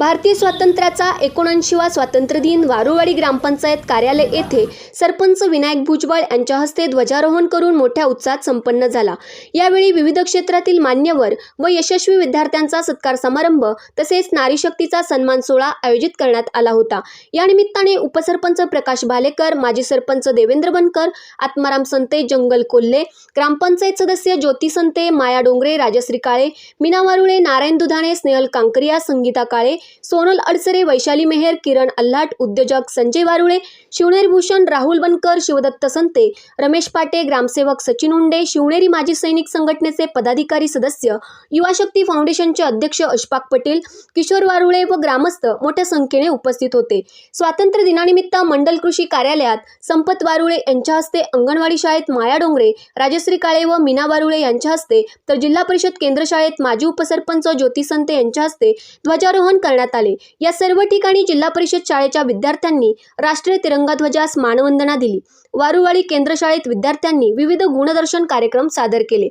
भारतीय स्वातंत्र्याचा एकोणऐंशीवा स्वातंत्र्य दिन वारुवाडी ग्रामपंचायत कार्यालय येथे सरपंच विनायक भुजबळ यांच्या हस्ते ध्वजारोहण करून मोठ्या उत्साहात संपन्न झाला. यावेळी विविध क्षेत्रातील मान्यवर व यशस्वी विद्यार्थ्यांचा सत्कार समारंभ तसेच नारी शक्तीचा सन्मान सोहळा आयोजित करण्यात आला होता. या निमित्ताने उपसरपंच प्रकाश भालेकर माजी सरपंच देवेंद्र बनकर आत्माराम संते जंगल कोल्हे ग्रामपंचायत सदस्य ज्योती संते माया डोंगरे राजश्री काळे मीना वारुळे नारायण दुधाणे स्नेहल कांकरिया संगीता काळे सोनल अडसरे वैशाली मेहेर किरण अल्हाट उद्योजक संजय वारुळे शिवनेरी भूषण राहुल बनकर शिवदत्त संते रमेश पाटे ग्रामसेवक सचिन हुंडे शिवनेरी माजी सैनिक संघटनेचे पदाधिकारी सदस्य युवा शक्ती फाउंडेशनचे अध्यक्ष अशफाक पटेल किशोर वारुळे व ग्रामस्थ मोठ्या संख्येने उपस्थित होते. स्वातंत्र्य दिनानिमित्त मंडल कृषी कार्यालयात संपत वारुळे यांच्या हस्ते अंगणवाडी शाळेत माया डोंगरे राजश्री काळे व मीना वारुळे यांच्या हस्ते तर जिल्हा परिषद केंद्र शाळेत माजी उपसरपंच ज्योती संते यांच्या हस्ते ध्वजारोहण करण्यात आले. या सर्व ठिकाणी जिल्हा परिषद शाळेच्या विद्यार्थ्यांनी राष्ट्रीय तिरंगा ध्वजास मानवंदना दिली. वारुवाडी केंद्र शाळेत विद्यार्थ्यांनी विविध गुणदर्शन कार्यक्रम सादर केले.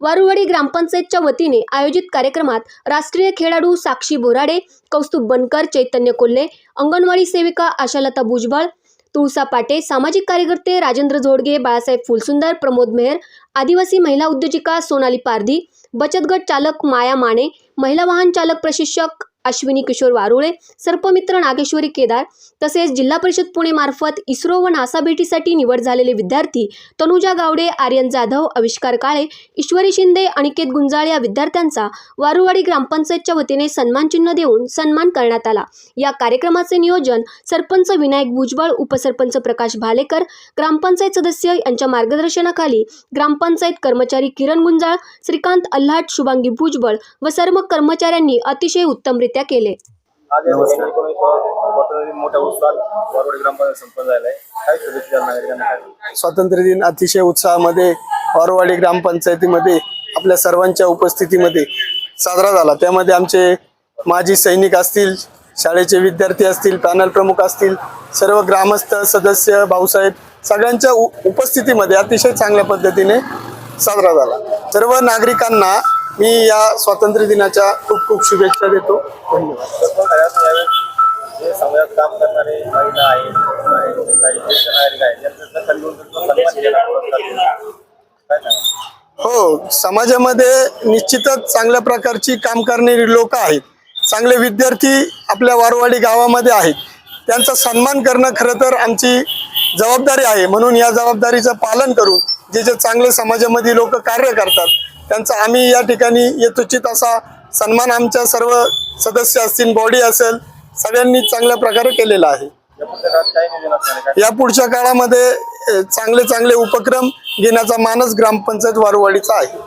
वारुवाडी ग्रामपंचायतच्या वतीने आयोजित कार्यक्रमात राष्ट्रीय खेळाडू साक्षी बोराडे कौस्तुभ बनकर चैतन्य कोल्हे अंगणवाडी सेविका आशालता भुजबळ तुळसा पाटे सामाजिक कार्यकर्ते राजेंद्र झोडगे बाळासाहेब फुलसुंदर प्रमोद मेहर आदिवासी महिला उद्योजिका सोनाली पारधी बचत गट चालक माया माने महिला वाहन चालक प्रशिक्षक अश्विनी किशोर वारुळे सर्पमित्र नागेश्वरी केदार तसेच जिल्हा परिषद पुणे मार्फत इस्रो व नासा भेटीसाठी निवड झालेले विद्यार्थी तनुजा गावडे आर्यन जाधव आविष्कार काळे ईश्वरी शिंदे अनिकेत गुंजाळ या विद्यार्थ्यांचा वारुवाडी ग्रामपंचायतच्या वतीने सन्मानचिन्ह देऊन सन्मान करण्यात आला. या कार्यक्रमाचे नियोजन सरपंच विनायक भुजबळ उपसरपंच प्रकाश भालेकर ग्रामपंचायत सदस्य यांच्या मार्गदर्शनाखाली ग्रामपंचायत कर्मचारी किरण गुंजाळ श्रीकांत अल्हाट शुभांगी भुजबळ व सर्व कर्मचाऱ्यांनी अतिशय उत्तमरित्या केले. स्वातंत्र्य दिन अतिशय उत्साहामध्ये वारवाडी ग्रामपंचायतीमध्ये आपल्या सर्वांच्या उपस्थितीमध्ये साजरा झाला. त्यामध्ये आमचे माजी सैनिक असतील शाळेचे विद्यार्थी असतील पॅनल प्रमुख असतील सर्व ग्रामस्थ सदस्य भाऊसाहेब सगळ्यांच्या उपस्थितीमध्ये अतिशय चांगल्या पद्धतीने साजरा झाला. सर्व नागरिकांना मी या स्वातंत्र्य दिनाच्या खूप खूप शुभेच्छा देतो. धन्यवाद. हो समाजामध्ये निश्चितच चांगल्या प्रकारची काम करणारी लोक आहेत. चांगले विद्यार्थी आपल्या वारवाडी गावामध्ये आहेत. त्यांचा सन्मान करणं खरं तर आमची जबाबदारी आहे. म्हणून या जबाबदारीचं पालन करून जे जे चांगले समाजामध्ये लोक कार्य करतात त्यांचा आम्ही या ठिकाणी यथोचित असा सन्मान आमच्या सर्व सदस्य असतील बॉडी असेल सगळ्यांनी चांगल्या प्रकारे केलेला आहे. या पुढच्या काळात काय नियोजन असणार आहे काय या पुढच्या काळामध्ये चांगले चांगले उपक्रम घेण्याचा मानस ग्रामपंचायत वारवाडीचा आहे.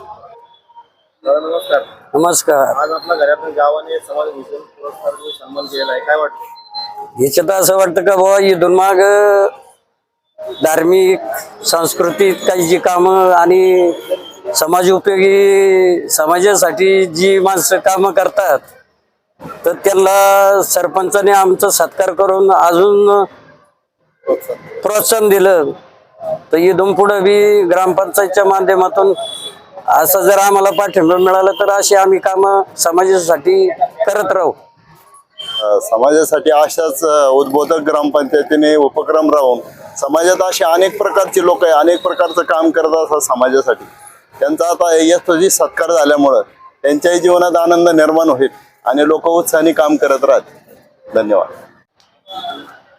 नमस्कार. नमस्कार. आज आपल्या घरातून गावाने समाज भूषण पुरस्कार देऊन सन्मान केलेला आहे. काय वाटतं? याच्यात असं वाटतं का बाबा इथून माग धार्मिक सांस्कृतिक काही जी कामं आणि समाज उपयोगी समाजासाठी जी माणसं कामं करतात तर त्यांना सरपंचाने आमचा सत्कार करून अजून प्रोत्साहन दिलं. तर इथून पुढं बी ग्रामपंचायतच्या माध्यमातून असं जर आम्हाला पाठिंबा मिळाला तर अशी आम्ही कामं समाजासाठी करत राहू. समाजासाठी अशाच उद्बोधक ग्रामपंचायतीने उपक्रम राहून समाजात असे अनेक प्रकारचे लोक आहे अनेक प्रकारचं काम करत असतात समाजासाठी. त्यांचा आता यशस्वी सत्कार झाल्यामुळं त्यांच्याही जीवनात आनंद निर्माण होईल आणि लोक उत्साहाने काम करत राहतील. धन्यवाद.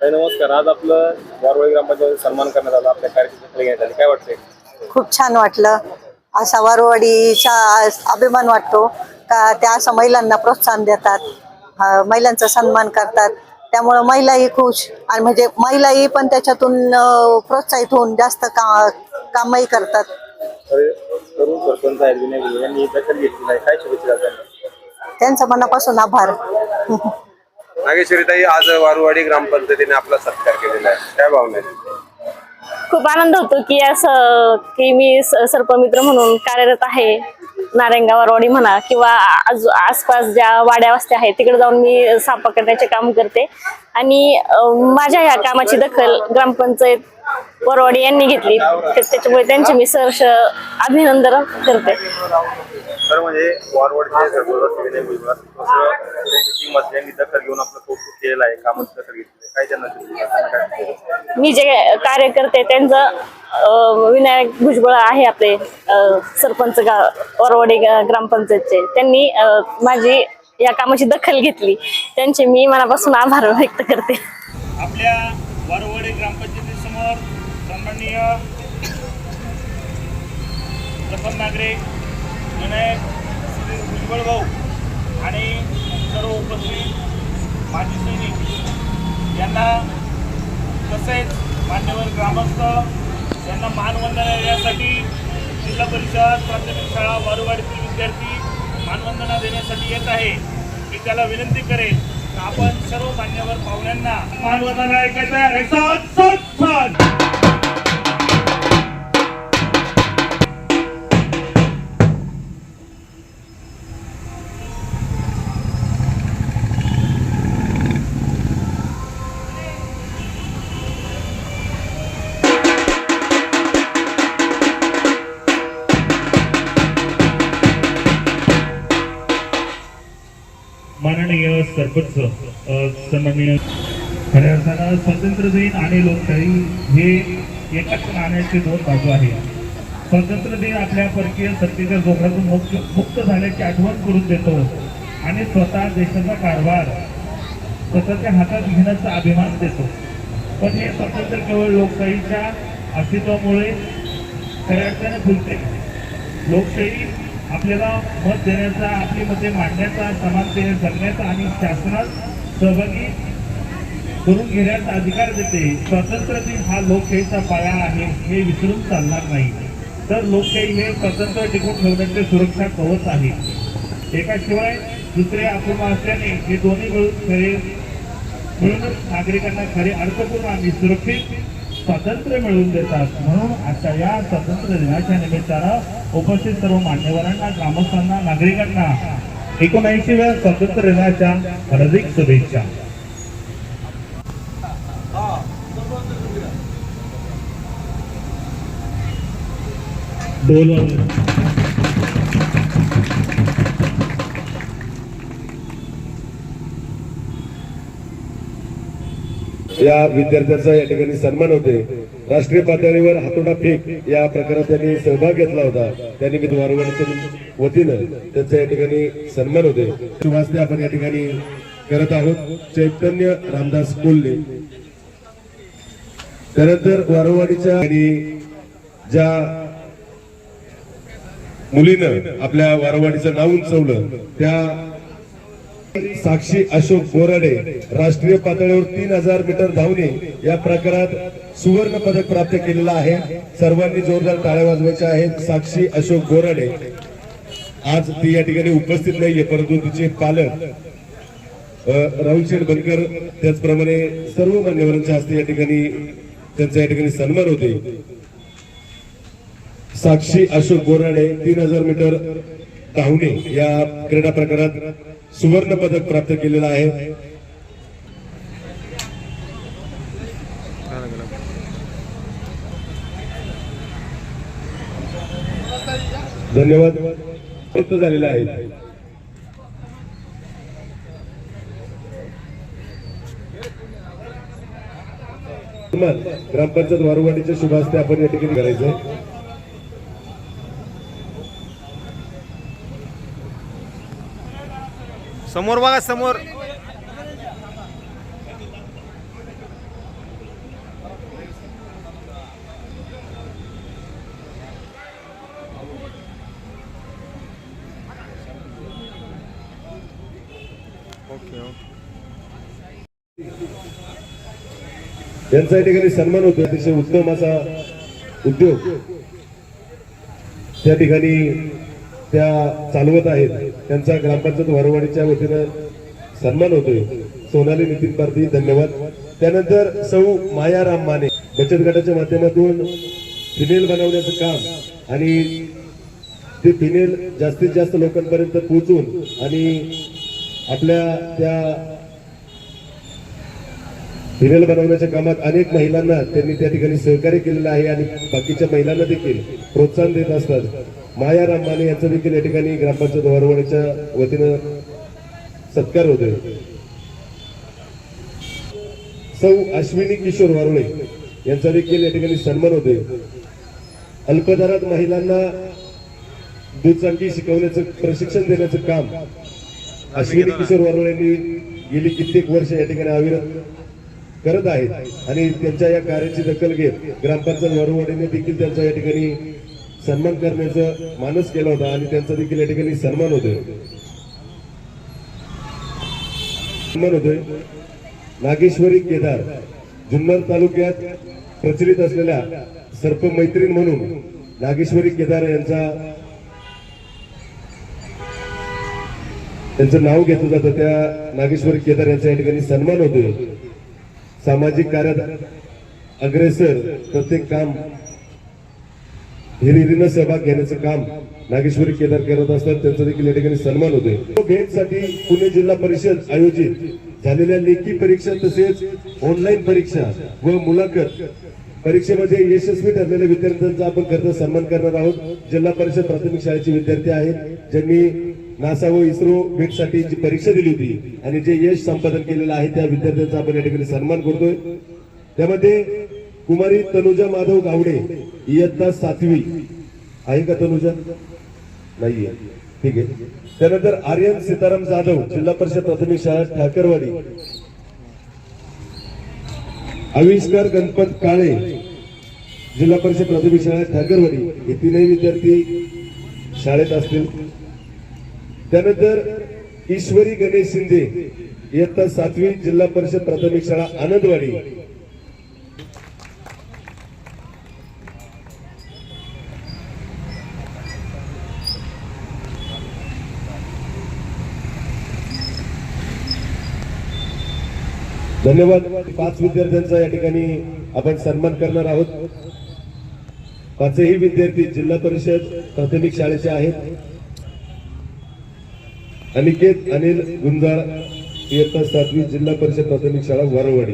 नमस्कार. आज आपलं वारवाडी ग्रामपंचायत सन्मान करण्यात आला. आपल्या कार्यक्रमाची घेण्यात आली. काय वाटतंय? खूप छान वाटलं. असा वारवाडीचा अभिमान वाटतो का त्या असं महिलांना प्रोत्साहन देतात महिलांचा सन्मान करतात. त्यामुळं महिलाही खुश आणि म्हणजे महिलाही पण त्याच्यातून प्रोत्साहित होऊन जास्त का कामही करतात. तरुण सरपंच दखल काय शुभेच्छा त्यांना त्यांचा मनापासून आभार. नागेश्वरीताई आज वारुवाडी ग्रामपंचायतीने आपला सत्कार केलेला आहे. काय भावना आहे? खूप आनंद होतो की असं की मी स- सर्पमित्र म्हणून कार्यरत आहे. नारायणगावरवाडी म्हणा किंवा आजू आसपास ज्या वाड्या वस्त्या आहेत तिकडे जाऊन मी साप पकडण्याचे काम करते. आणि अं, माझ्या ह्या कामाची दखल ग्रामपंचायत वरवाडी यांनी घेतली. तर त्याच्यामुळे त्यांचे मी सहर्ष अभिनंदन करते. तर म्हणजे वारवडचे सरपंच विनय भुजबळ तसं त्यांची टीम असल्याने दखल घेऊन आपलं कौतुक केलेलं आहे कामाची दखल घेतली काय त्यांना त्यांना काय मी जे कार्यकर्ते त्यांचं विनायक भुजबळ आहे आपले सरपंच गा वरवाडी ग्रामपंचायतचे. त्यांनी माझी या कामाची दखल घेतली. त्यांचे मी मनापासून आभार व्यक्त करते. आपल्या वारवाडी ग्रामपंचायतीसमोर सन्माननीय प्रथम नागरिक विनायक श्री भुजबळ भाऊ आणि सर्व उपस्थित माजी सैनिक यांना तसेच मान्यवर ग्रामस्थ यांना मानवंदना देण्यासाठी जिल्हा परिषद प्राथमिक शाळा वारुवाडीतील विद्यार्थी मानवंदना देण्यासाठी येत आहे. मी त्याला विनंती करेन आपण सर्व मान्यवर पाहुण्यांना मानवंदना ऐकायचं सरपंच सन्माननीय खऱ्या अर्थानं स्वातंत्र्य दिन आणि लोकशाही हे एकाच नाण्याचे दोन बाजू आहेत. स्वातंत्र्य दिन आपल्या परकीय सत्तेच्या जोखातून मुक्त मुक्त झाल्याची आठवण करून देतो आणि स्वतः देशाचा कारभार स्वतःच्या हातात घेण्याचा अभिमान देतो. पण हे स्वातंत्र्य केवळ लोकशाहीच्या अस्तित्वामुळे खऱ्या अर्थाने फुलते लोकशाही आपल्याला मत देण्याचा आपली मते मांडण्याचा समाज जगण्याचा आणि शासनात सहभागी करून घेण्याचा अधिकार देते. स्वातंत्र्य दिन हा लोकशाहीचा पाया आहे हे विसरून चालणार नाही. तर लोकशाही हे स्वातंत्र्य टिकून ठेवण्याचे सुरक्षा कवच आहे. एकाशिवाय दुसरे अपूर्ण असल्याने हे दोन्ही मिळून खरे म्हणूनच नागरिकांना खरे अर्थपूर्ण आणि सुरक्षित स्वातंत्र्य मिळवून देतात म्हणून आजच्या या स्वातंत्र्य दिनाच्या निमित्तानं उपस्थित सर्व मान्यवरांना ग्रामस्थांना नागरिकांना एकोणऐंशी वेळा स्वातंत्र्य दिनाच्या हार्दिक शुभेच्छा. ढोल या विद्यार्थ्यांचा या ठिकाणी सन्मान होते. राष्ट्रीय पातळीवर हातोडा फेक या प्रकारात त्यांनी सहभाग घेतला होता. त्यांनी मी वारंवारच्या वतीनं त्यांचा या ठिकाणी सन्मान होते. सुवासने आपण या ठिकाणी करत आहोत. चैतन्य रामदास कोल्हे. त्यानंतर वारंवाडीच्या आणि ज्या मुलीनं आपल्या वारंवाडीचं नाव उंचवलं त्या साक्षी अशोक बोराडे राष्ट्रीय पातळीवर तीन हजार मीटर धावणे या प्रकारात सुवर्ण पदक प्राप्त केलेलं आहे. सर्वांनी जोरदार टाळ्या वाजवायच्या आहेत. साक्षी अशोक बोराडे. आज ती या ठिकाणी उपस्थित नाहीये परंतु तिचे पालक अ, राहुल बनकर त्याचप्रमाणे सर्व मान्यवरांच्या हस्ते या ठिकाणी त्यांचा या ठिकाणी सन्मान होते साक्षी अशोक बोराडे तीन हजार मीटर धावणे या क्रीडा प्रकारात सुवर्ण पदक प्राप्त केलेलं आहे. धन्यवाद. प्राप्त झालेला आहे. ग्रामपंचायत वारुवाडीच्या शुभ हस्ते आपण या ठिकाणी करायचं. समोर बघा समोर. यांचा या ठिकाणी सन्मान होतो अतिशय उत्तम असा उद्योग. त्या ठिकाणी त्या चालवत आहेत. त्यांचा ग्रामपंचायत वरवाडीच्या वतीनं सन्मान होतोय. सोनाली नितीन पारधी धन्यवाद. त्यानंतर सौ मायाराम माने बचत गटाच्या माध्यमातून फिनेल बनवण्याचं काम आणि ते फिनेल जास्तीत जास्त लोकांपर्यंत पोहोचून आणि आपल्या त्या फिनेल बनवण्याच्या कामात अनेक महिलांना त्यांनी त्या ठिकाणी सहकार्य केलेलं आहे आणि बाकीच्या महिलांना देखील प्रोत्साहन देत असतात. माया राम माने देखील या ठिकाणी ग्रामपंचायत वरवडच्या वतीनं सत्कार होतोय. सौ अश्विनी किशोर वारुळे यांचा देखील या ठिकाणी सन्मान होतोय. अल्पदरात महिलांना दुचाकी शिकवण्याचं प्रशिक्षण देण्याचं काम अश्विनी किशोर वारुळे यांनी गेली कित्येक वर्ष या ठिकाणी अविरत करत आहेत. आणि त्यांच्या या कार्याची दखल घेत ग्रामपंचायत वरवडीने देखील त्यांचा या ठिकाणी सन्मान करण्याचा मानस केला होता आणि त्यांचा देखील या ठिकाणी सन्मान होतोय. सन्मान होतोय. नागेश्वरी केदार जुन्नर तालुक्यात प्रचलित असलेल्या सर्प मैत्रीण म्हणून नागेश्वरी केदार यांचा त्यांचं नाव घेतलं जातं. त्या नागेश्वरी केदार यांचा या ठिकाणी सन्मान होतोय. सामाजिक कार्यात अग्रेसर प्रत्येक काम हिरिरीनं सहभाग घेण्याचं काम नागेश्वरी केदार करत असतात. त्यांचा देखील या ठिकाणी सन्मान होतोय. भेटसाठी पुणे जिल्हा परिषद आयोजित झालेल्या लेखी परीक्षा तसेच ऑनलाईन परीक्षा व मुलाखत परीक्षेमध्ये यशस्वी ठरलेल्या विद्यार्थ्यांचा आपण खरं सन्मान करणार आहोत. जिल्हा परिषद प्राथमिक शाळेचे विद्यार्थी आहेत. ज्यांनी नासा व इस्रो भेटसाठी जी परीक्षा दिली होती आणि जे यश संपादन केलेलं आहे त्या विद्यार्थ्यांचा आपण या ठिकाणी सन्मान करतोय. त्यामध्ये कुमारी तनुजा माधव गावडे इयत्ता सातवी. आहे का तनुजा? नाहीये. ठीक आहे. त्यानंतर आर्यन सीताराम जाधव जिल्हा परिषद प्राथमिक शाळा ठाकरवाडी. आविष्कार गणपत काळे जिल्हा परिषद प्राथमिक शाळा ठाकरवाडी. हे तीनही विद्यार्थी शाळेत असतील. त्यानंतर ईश्वरी गणेश शिंदे इयत्ता सातवी जिल्हा परिषद प्राथमिक शाळा आनंदवाडी. धन्यवाद. पाच विद्यार्थ्यांचा या ठिकाणी आपण सन्मान करणार आहोत. पाचही विद्यार्थी जिल्हा परिषद प्राथमिक शाळेचे आहेत. अनिकेत अनिल गुंजाळ इयत्ता सातवी जिल्हा परिषद प्राथमिक शाळा वारवाडी.